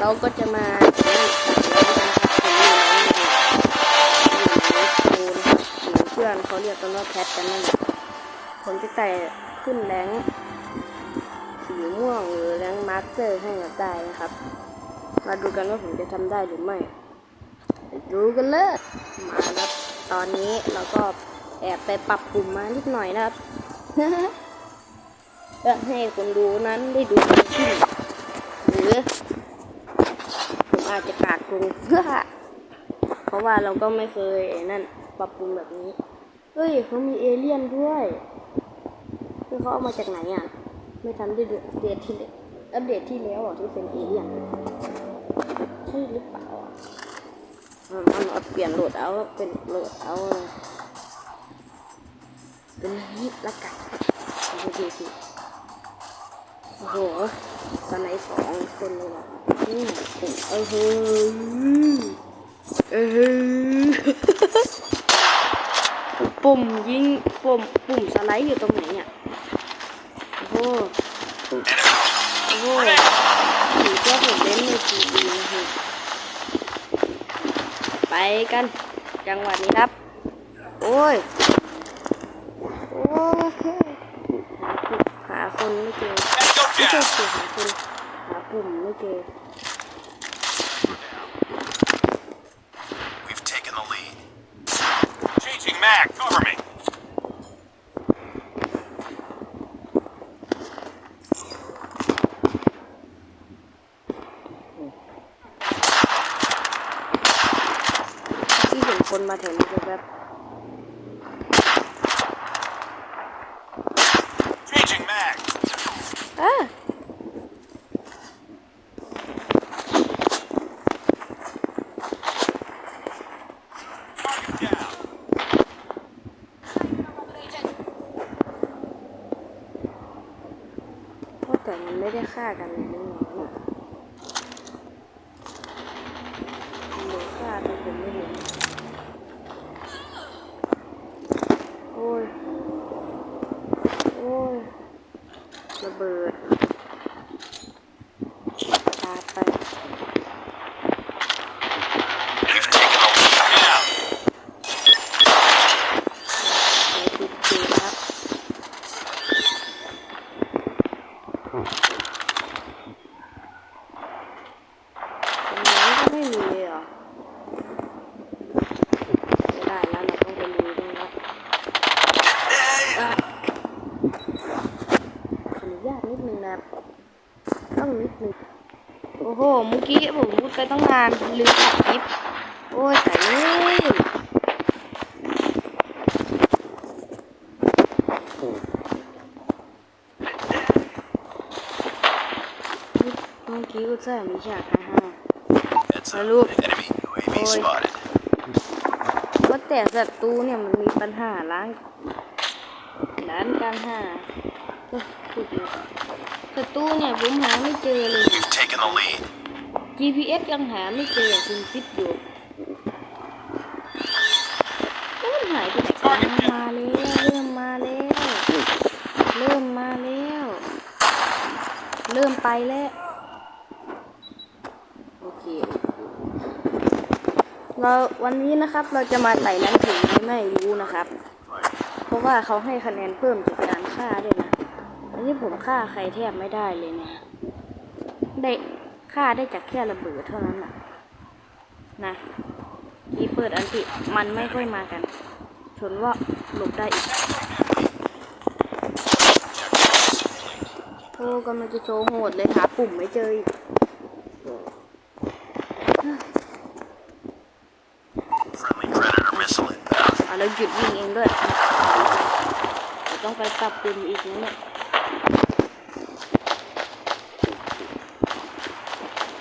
เราก็จะมาเพื่อนเขาเรียกกันว่าแพทกันนั่นแหละผมจะไต่ขึ้นแรงสีม่วงหรือแรงมาร์เกอร์ให้กับได้นะครับ มาดูกันว่าผมจะทำได้หรือไม่ดูกันเลยมาครับตอนนี้เราก็แอบไปปรับปรุงมานิดหน่อยนะครับเพื่อให้คนดูนั้นได้ดูดีขึ้นหรือผม อาจจะกากลงเพราะว่าเราก็ไม่เคยนั่นปรับปรุงแบบนี้ เฮ้ยเขามีเอเลี่ยนด้วยคือเขาเอามาจากไหนอะ ไม่ทันได้ดูอัปเดตที่อัปเดตที่แล้วอะที่เป็นเอเลี่ยนใช่หรือเปล่าอะมันเอาเปลี่ยนโหลดเอาเป็นโหลดเอาเป็นนี้ละกันโอเคพี่โอ้โหสไนด์สองคนเลยว่ะ เออเฮ้ยเออเฮ้ยปุ่มยิงปุ่มปุ่มสไลด์อยู่ตรงไหนเนี่ยโอ้โหโอ้โหถือว่าผมเล่นในทีวีนะครับไปกัน จังหวัดนี้ครับ โอ้ยโอ้ยหาปุ่มหาคนไม่เจอไม่เจอหาคนหาปุ่มไม่เจอ Mac, cover me. มันไม่ได้ฆ่ากันเลยนี่ไงน่ะมันเลยฆ่าแต่ผมไม่เห็นโอ้ย โอ้ยระเบิดตาไป We've taken the lead. Down. ใช้ติดเกมครับ ตรงนั้นก็ไม่มีเลยเหรอไม่ได้แล้วเราต้องไปดูด้วยนะอะขออนุญาตนิดนึงนะครับต้องนิดนึงโอ้โหเมื่อกี้ผมพูด ไปตั้งนานลืมตัดคลิปโอ้ยแต่เลยเมื่อกี้ก็ใช่มีฉากฮ่าฮ่า Heads Hello. up. Enemy UAV Oi. spotted. ว่าแต่ศัตรูเนี่ยมันมีปัญหาล้างร้านการหาเอ้ยพูดเยอะศัตรูเนี่ยผมหาไม่เจอเลย We've taken the lead. GPS ยังหาไม่เจอคุณคิดอยู่แล้วมันหายไปไหนมาแล้วเริ่มมาแล้ว เริ่มมาแล้ว เริ่มไปแล้ว โอเค เราวันนี้นะครับเราจะมาไต่นั้นถึงไหมไม่รู้นะครับ เพราะว่าเขาให้คะแนนเพิ่มจากการฆ่าด้วยนะ อันนี้ผมฆ่าใครแทบไม่ได้เลยเนี่ยได้ ฆ่าได้จากแค่ระเบิดเท่านั้นน่ะนะทีเปิดอันติมันไม่ค่อยมากัน ชนว่าหลบได้อีกโอ้กำลังจะโชว์โหดเลยหาปุ่มไม่เจออีกอะแล้วหยุดวิ่งเองด้วย ต้องไปปรับปรุงอีกนะเนี่ย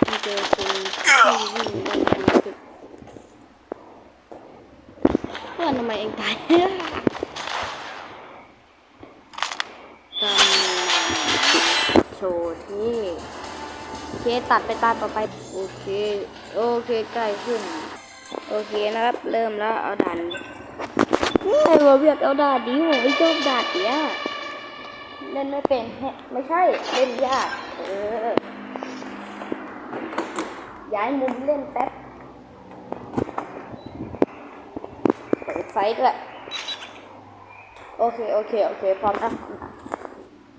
ไม่เจอคนที่วิ่งไปตึกเพื่อนทำไมเองตายกำลังโชว์ที่โอเคตัดไปตาต่อไป โอเค โอเคใกล้ขึ้น โอเคนะครับ เริ่มแล้วเอาดันเฮ้ยผมอยากเอาดาดดีผมไม่ชอบดาดเนี้ยเล่นไม่เป็นแฮะไม่ใช่ เล่นยาก เออ ย้ายมุมเล่นแป๊บเปิดไฟด้วยโอเค โอเค โอเค พร้อมแล้วพร้อมแล้ว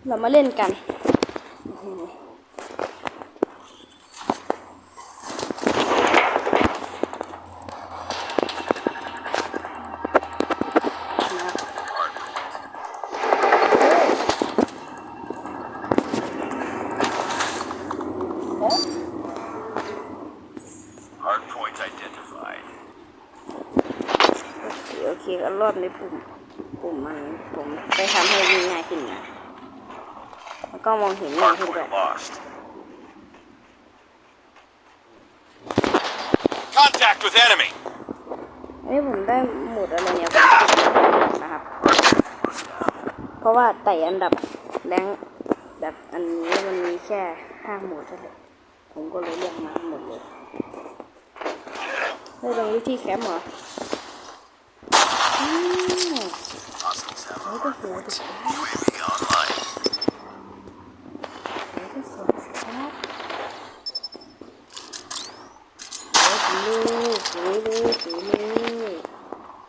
เรามาเล่นกัน ก็รอบในปุ่ม ปุ่มมันผมไปทำให้วิ่งง่ายขึ้นนะแล้วก็มองเห็นง่าย Hard ขึ้นด้วย point lost. Contact with enemy. เอ้ยผมได้หมุดอะไรเนี่ยผมติดนะครับ เพราะว่าไต่อันดับแรงแบบอันนี้มันมีแค่ห้าหมุดเท่านั้นผมก็เลยเรียกมาทั้งหมดเลยเฮ้ยตรงนี้ที่แคมป์เหรอ อืม Hostiles have เฮ้ยก็สวยดิ UAV online. เฮ้ยก็สวยครับสวยเลยสวยเลยสวยเลย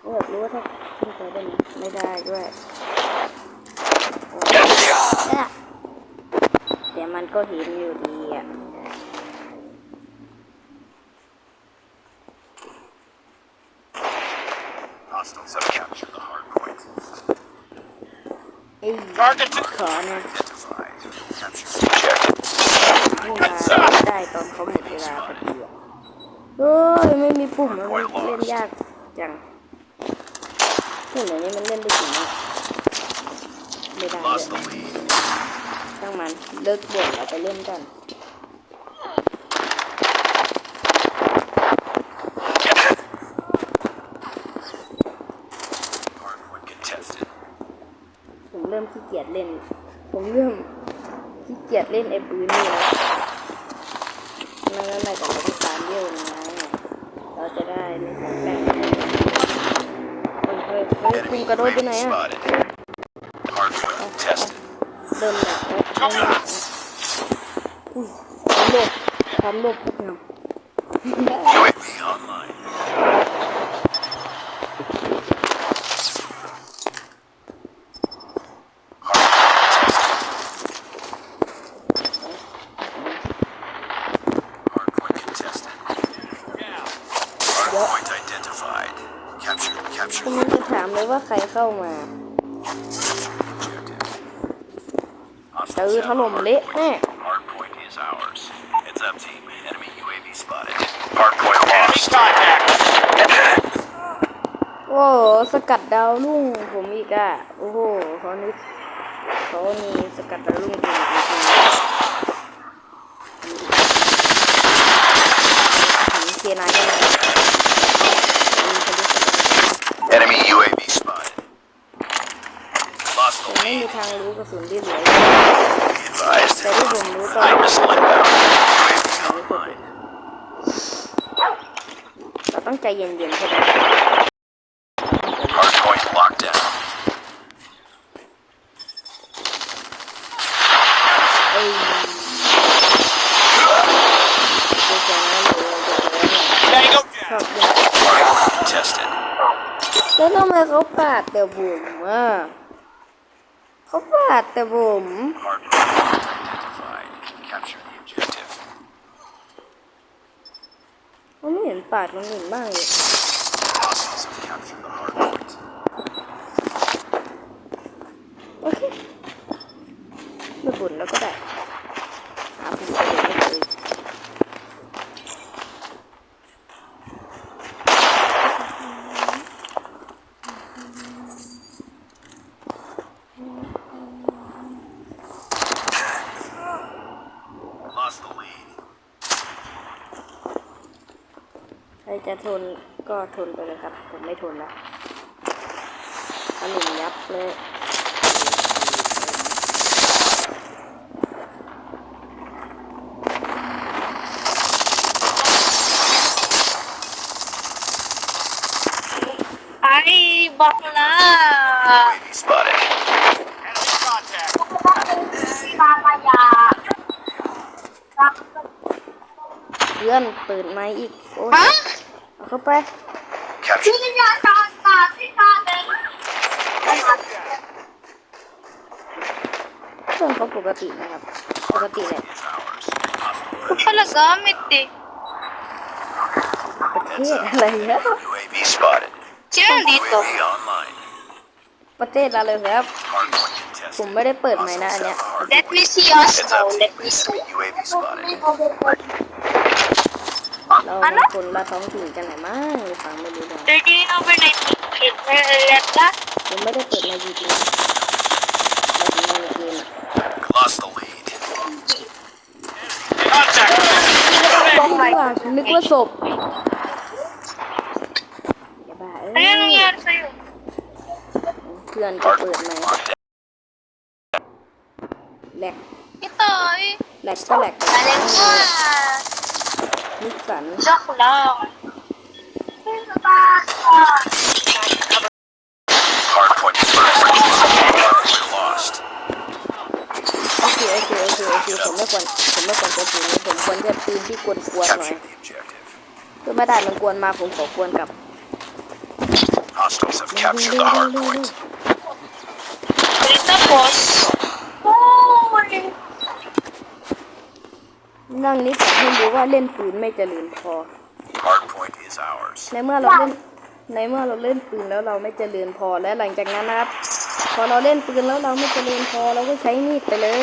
โอ้ยอยากรู้ว่าถ้าขึ้นไปได้ไหมไม่ได้ด้วยโอ้ยอะแต่มันก็เห็นอยู่ดีอะ Hostiles have captured the hard point. ไอ้ Target to ขอนะนี่ย identified. Capture objective. ไม่มาได้ตอนเขาหมดเวลาพอดีเอ้ยไม่มีปุ่มมันเล่นยากจังเฮ้ยเดี๋ยวนี้มันเล่นได้จริงไม่ได้เลยช่างมันเลิกบ่นเราไปเล่นกัน Hard point contested. ผมเริ่ม ขี้เกียจเล่น ผมเริ่มขี้เกียจเล่นไอ้ปืนนี่แล้วไม่ไม่ไม่แต่เราต้องการเยอะนะเราจะได้ไม่ต้องแป้งเฮ้ยเฮ้ยเฮ้ยคุณ Enemy กระโดดไปไหน UAV อะ spotted. Hard point contested. เริ่มหนักแล้วเริ่มหนักแล้วอุ้ยทำโลกทำโลกพุกง UAV online. 'Hard point contested. Hard point identified. Capture, ำ capture คุณจะถามเลย ว่าใครเข้ามาเออถล่มเละแน่โอ้สกัดดาวรุ่งผมอีกอะโอ้โหเขานี่เขามีสกัดดาวรุ่งจริงจริงจริงเคนายได้ไหมมีคนที่สกัด Enemy UAV spotted. Lost ผ the มไม่มี lead. ทางรู้กระสุนที่เหลือ Be advised. แต่ I just let go ต้องใจเย็นๆใช่อะนะ Tested. แล้วทำไมเขาปาดแต่ผมอะเขาปาดแต่ผม Hard Capture the objective. เขาไม่เห็นปาดคนอื่นบ้างเลย Hostiles have captured the hard point. โอเคไม่บ่นแล้วก็ได้หาผมไปเลยก็เลย Lost the lead. ใค รจะทนก็ทนไปเลยครับ ผมไม่ทนแล้วถล่มยับเลยไอ้บอกนะ UAV spotted. Enemy contact. ปลาปลายาเพื่อนเปิดไม้อีก โอ้ย ฮะ เอาเข้าไป Capture ชื่อยาตาตาที่ตาแดงเครื่องเขาปกตินะครับ ปกติแหละ is ours. Hostile กูพลังกามิดดิประเทศอะไรเนี่ย UAV spotted. เชื่อดีตัว UAV online. ประเทศอะไรครับ Hardpoint ผม contested. ไม่ได้เปิดไม้นะอันเนี้ย Let me see us Heads now up Let team. me see Enemy UAV spotted. เราเป็นคนละท้องถิ่นกันไหนมั้งฟังไม่รู้เรื่อง13 over 19 left last ผมไม่ได้เปิดไม้จริงๆเราถึงในเกมอะ Lost the lead. บอกใหม่ว่านึกว่าศพอย่าบ้าเอ้ ano ย nangyari sa'yo? เพื่อนก็เปิดไม้ Hardpoint locked down. แหลก Ito eh แหลกก็แหลก Alam mo นิสสัน Joke lang Hardpoint first. Hardpoint lost. โอเคโอเคโอเคโอเคผมไม่ควรผมไม่ควรจะปืนนี้ผมควรจะปืนที่กวนกวนๆหน่อย Capture the objective. คือไม่ได้มันกวนมาผมขอกวนกลับ Hostiles have captured the hardpoint. Ito boss Oh นั่งนิสัยให้รู้ ว่าเล่นปืนไม่เจริญพอ Hardpoint is ours. ในเมื่อเราเล่นในเมื่อเราเล่นปืนแล้วเราไม่เจริญพอและหลังจากนั้นนะครับ พอเราเล่นปืนแล้วเราไม่เจริญพอเราก็ใช้มีดไปเลย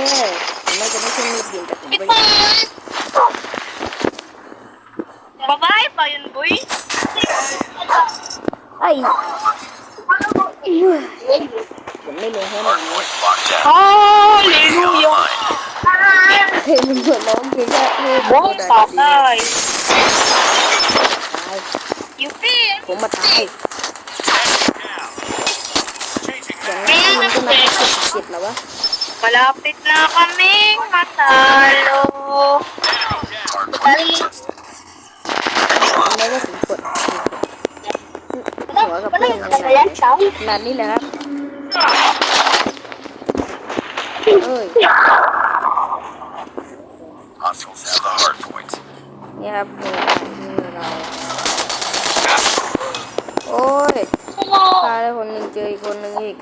ถึงแม้จะไม่ใช่มีดยิงแต่ผมก็ Ito Babae pa yun boy ไอ้ผมไม่ลงให้หน่อย Hardpoint locked down. Hallelujah Online. เพลงมันเหมือนร้องเพลงแค่เพลง Boy ตาย patay ตาย You feel ผมมาตาย Changing อย่างนั้นมันก็นับสิบเจ็ดแล้ววะ Malapit na kaming matalo Hardpoint contested. ไม่ว่าถึงกดหัวกับเพื่อนขนาดไหนขนาดนี้เลยครับเอ้ย Hostiles have the hardpoint. นี่ครับมือมือเรา โอ้ยตายแล้วคนหนึ่งเจออีกคนหนึ่งอีก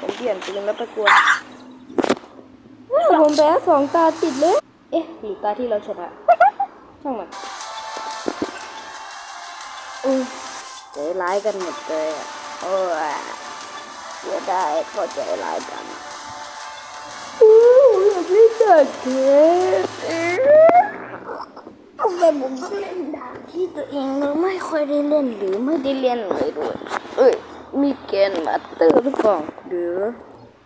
ผมเปลี่ยนปืนแล้วไปกวนเฮ้ยผมแพ้สองตาติดเลย เอ๊ะหรือตาที่เราชนะช่างมันอุ้ยใจร้ายกันหมดเลยอะโอ้ยเสียดายก็ใจร้ายกันอู้อยากเล่นด่านเกม ทำไมผมต้องเล่นดาที่ตัวเองเราไม่ค่อยได้เล่นหรือไม่ได้เล่นเลยด้วย เอ้ย มีเกนมาสเตอร์หรือเปล่าหรือ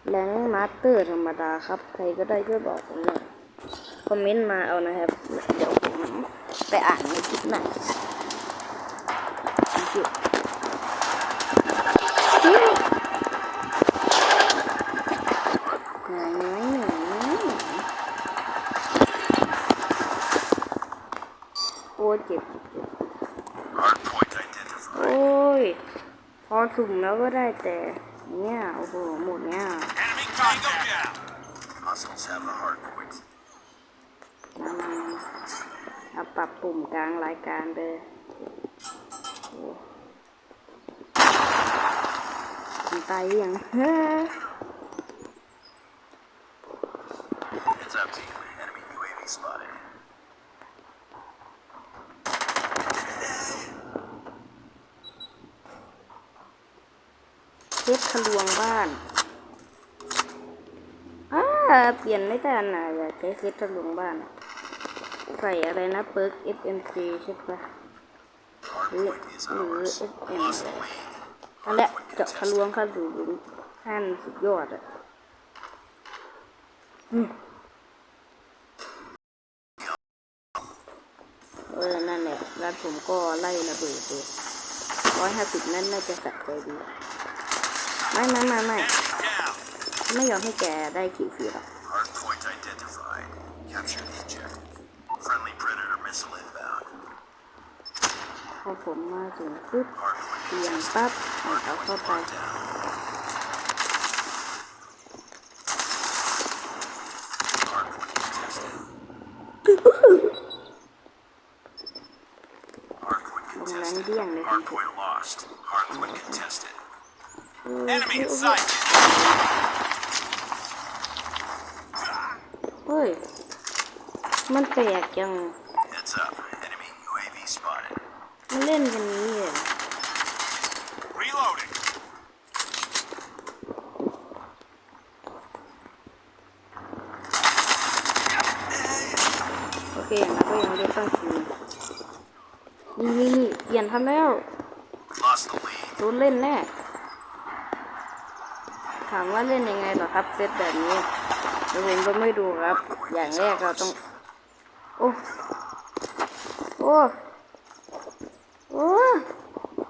แรงมาสเตอร์ธรรมดาครับ ใครก็ได้ช่วยบอกผมหน่อยคอมเมนต์มาเอานะครับ เดี๋ยวผมไปอ่านในคลิปหน้าจุดไหนไหนโอ้ยเจ็บเจ็บเจ็บ Hardpoint identified. โอ้ย พอ สุ่มแล้วก็ได้แต่เนี่ยโอ้โหหมดเนี่ย Enemy tango down. Hostiles have the hardpoint. มามามาเอาปรับปุ่มกลางรายการเลยโอ้มันตายหรือยัง Heads up team. Enemy UAV spotted. เทะลวงบ้านอ่าเปลี่ยนไม่ทันอะอยากใช้เทปทะลวงบ้าน ใส่อะไรนะเปิร์ก FMC ใช่ปะหรือ Hardpoint is หรือ ours. FM Lost the lead. นั่นแหละเจาะทะลวงเข้าสู่หลุมขั้นสุดยอดอะเออ นั่นแหละ แล้วผมก็ไล่ระเบิดดูร้อยห้าสิบนั่นน่าจะสักใจดี ไม่ไม่ไม่ไม่ไม่ยอมให้แกได้ขีดฟรีหรอกพอผมมาถึงปุ๊บเตียงปั๊บเอาเข้าไปตรงนั้นเดี่ยงเลยครับ Enemy in sight. เฮ้ย มันแปลกจัง Heads up. Enemy UAV spotted. มันเล่นกันนี้เลย Reloading. โอเคอย่างนั้นก็ยังได้ตั้งคืนนี่นี่นี่เปลี่ยนทันแล้ว Lost the lead. โดนเล่นแน่ถามว่าเล่นยังไงเหรอครับเซตแบบนี้เดี๋ยวผมก็ไม่ดูครับ อย่างแรกเราต้อง โอ้โอ้โอ้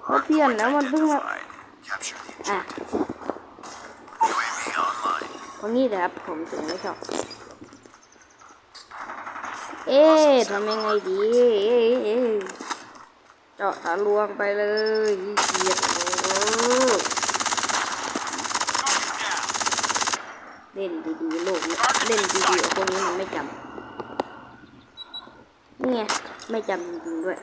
เขาเปลี่ยนแล้วมันเพิ่งมา Identified. Capture the อะ UAV online. ตรงนี้แหละครับผมถึงไม่ชอบเอ๊ะทำยังไงดีเอ๊ะเอ๊ะเจาะทะลวงไปเลยเกียดโอ้ เล่นดีๆโลกเนี่ยเล่นดีๆพวกนี้มันไม่จำนี่ไงไม่จำจริงๆด้วย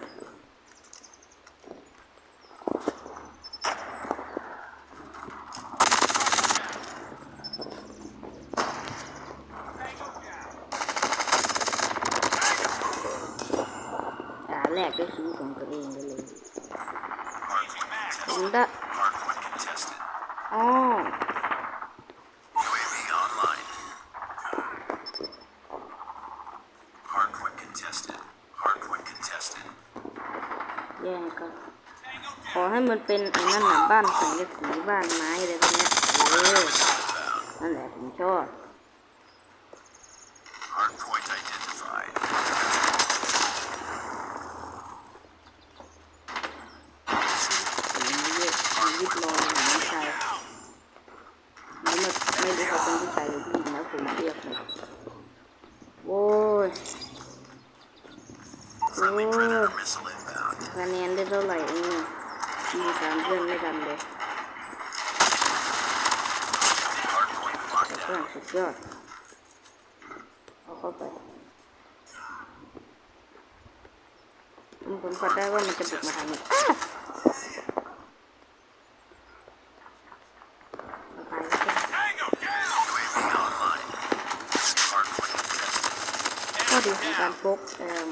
ด่าแรกด้วยชีวิตของตัวเองไปเลยผมได้อ๋อ UAV online. Hardpoint contested. Hardpoint contested. แย่งกัน ขอให้ มันเป็นไอ้นั่นน่ะบ้านสังกะสีบ้านไม้อะไรพวกเนี้ยเออนั่นแหละผมชอบ Hardpoint identified. ผมไม่เรียกชีวิตรอของน้องชายไม่ไม่ไม่รู้เขาเป็นผู้ชายหรือผู้หญิงนะผมเรียกเลยโอ้ยโอ้ Friendly ย Predator missile inbound. คะแนนได้เท่าไหร่เองเนี่ย มีสามเพื่อนไม่ทันเลย Hardpoint locked เพื่อน down. สุดยอดเอาเข้าไปผมผมก็ได้ว่ามันจะบุกมาทางนี้ข้อดีของการพก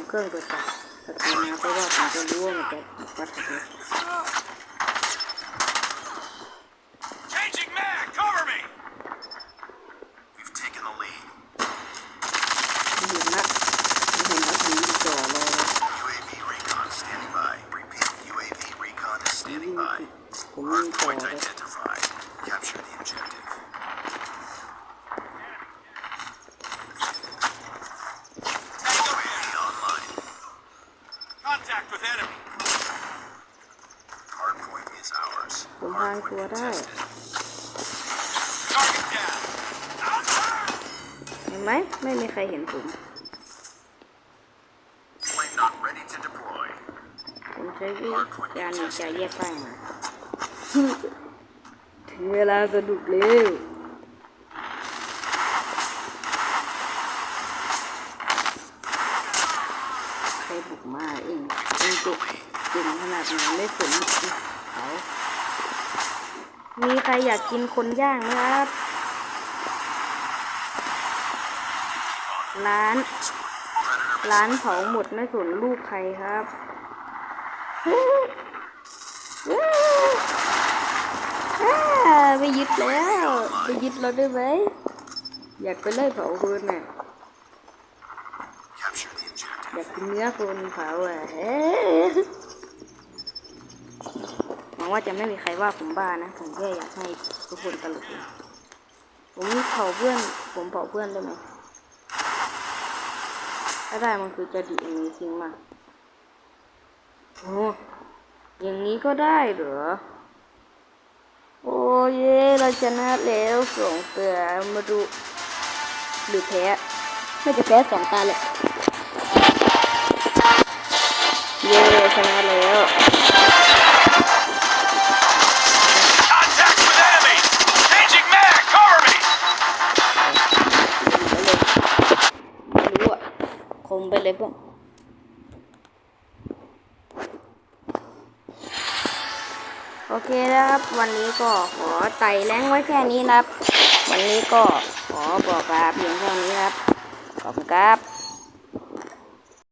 เครื่องตรวจจับสกรีนนะเพราะว่าผมจะรู้ว่ามันจะวัดอะไร Changing mag. Cover me. We've taken the lead. เห็นละเห็นแล้วผมจ่อเลย UAV recon standing by. Repeat. UAV recon is standing by. ผมยิงจ่อ Hardpoint เลย identified. Capture the objective. UAV online. Contact with enemy. Hardpoint is ours. ผมพรายตัวได้เห็นไหมไม่มีใครเห็นผมผมใช้วิธีการในการแยกไฟมาถึงเวลาสะดุดเร็วใครบุกมาเองเองเก่งเก่งขนาดไหนไม่สนเขา มีใคร อยากกินคนย่างไหมครับ ร้าน ร้านเผาหมดไม่สนลูกใครครับไปยึดแล้วไปยึดเราได้ไหมอยากไปไล่เผาคนน่ะอยากกินเนื้อคนเผาอะ วังว่าจะไม่มีใครว่าผมบ้านะ ผมแค่อยากให้ทุกคนตลกเองผมเผาเพื่อน ผมเผาเพื่อนได้ไหมถ้าได้มันคือจะดีอันนี้จริงมากโอ้อย่างนี้ก็ได้เหรอ โอ้เย่เราชนะแล้วสองเตือมาดูหรือแพ้ไม่จะแพ้สองตาเลยเย้ชนะแล้ว ลยเพื่โอเคนะครับ วันนี้ก็ขอไต่แรงไว้แค่นี้นะครับ วันนี้ก็ขอบอกลาเพียงเท่านี้ครับขอบคุณครับ